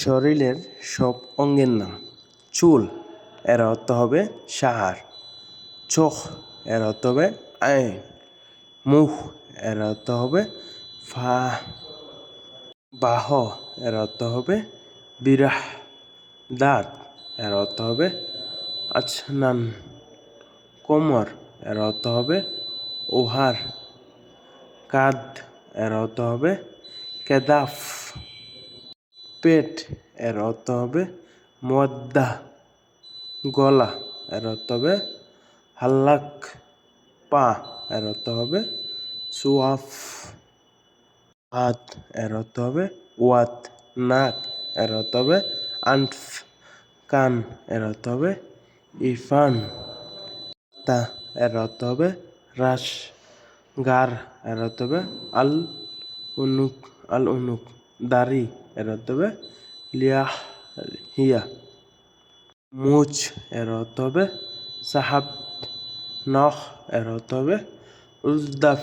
শরীরের সব অঙ্গের নাম। চুল, এর অর্থ হবে সাহার। চোখ, এর অর্থ হবে আইন। মুখ, এর অর্থ হবে ফা। বাহ, এর অর্থ হবে বিরাহ। দাঁত, এর অর্থ হবে আছনান কোমর, এর অর্থ হবে ওহার। কাদ এর অর্থ হবে কেদাফ। পেট এর অর্থ হবে, মদ্দা গলা এর অর্থ হবে, হাল্লাক পা এর অর্থ হবে, সুয়াফ হাত এর অর্থ হবে, ওয়াত নাক এর অর্থ হবে, আনফ কান এর অর্থ হবে, ইরফান তা এর অর্থ হবে রাস গার এর অর্থ হবে, আল উনুক আল উনুক দাড়ি এর অর্থ হবে লিয়াহ হিয়া। মুচ এর অর্থ হবে সাহাব নখ এর অর্থ হবে উলদাফ,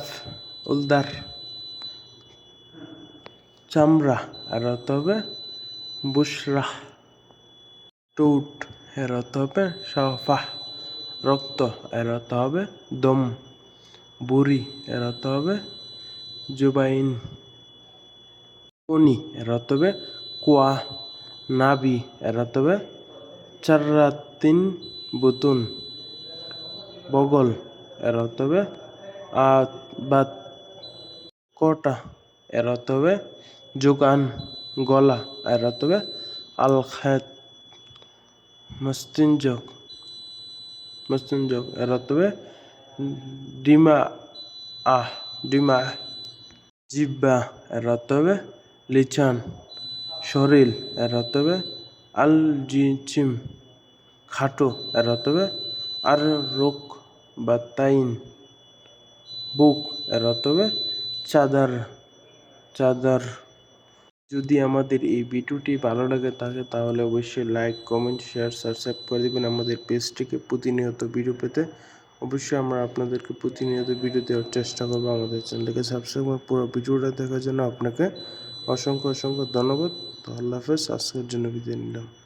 উলদার। চামড়া এর অর্থ হবে টুট এর অর্থ হবে সফাহ রক্ত এর অর্থ হবে দম। বুড়ি এর অর্থ হবে জুবাইন। কনি এর অর্থ হবে কুয়া নাবি এর অর্থ হবে চাররাতিন বুতুন বগল এর অর্থ হবে বাত কটা এর অর্থ হবে যোগান গলা এর অর্থ হবে আল খেত মস্তিনজক মস্তিনজক এর অর্থ হবে ডিমা আহ ডিমা জিব্বা এর অর্থ হবে লিচান শরীর এর অর্থ হবে আল জিচিম খাটো এর অর্থ হবে আর রোক বা তাইন, বুক এর অর্থ হবে চাদার, চাদর। যদি আমাদের এই ভিডিওটি ভালো লাগে থাকে তাহলে অবশ্যই লাইক, কমেন্ট, শেয়ার, সাবস্ক্রাইব করে দেবেন। আমাদের পেজটিকে প্রতিনিয়ত ভিডিও পেতে অবশ্যই আমরা আপনাদেরকে প্রতিনিয়ত ভিডিও দেওয়ার চেষ্টা করব। আমাদের চ্যানেলকে সাবস্ক্রাইব করে পুরো ভিডিওটা দেখার জন্য আপনাকে অসংখ্য অসংখ্য ধন্যবাদ। আল্লাহ হাফেজ আজকের জন্য বিদায় নিলাম।